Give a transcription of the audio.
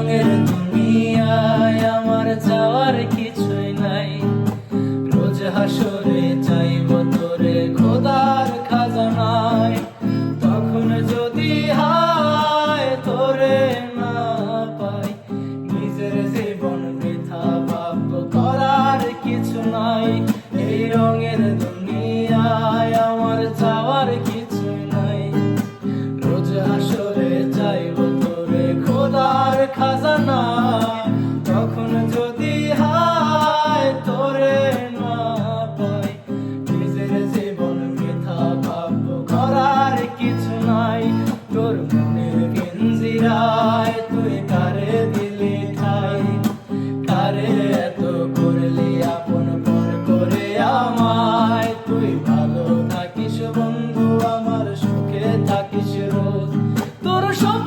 রঙের দুনিয়ায় আমার যাওয়ার কিছুই নাই। রোজ হাসরে খাজানা তখন যদি হায় তোরে না পাই, নিজের জীবন বৃথা ভাব করার কিছু নাই। তোর মনের গেঞ্জিরায় তুই কারে দিলি ঠাই? কারে এত করলি আপন পর করে আমায়? তুই ভালো থাকিস বন্ধু, আমার সুখে থাকিস রোজ। তোর সব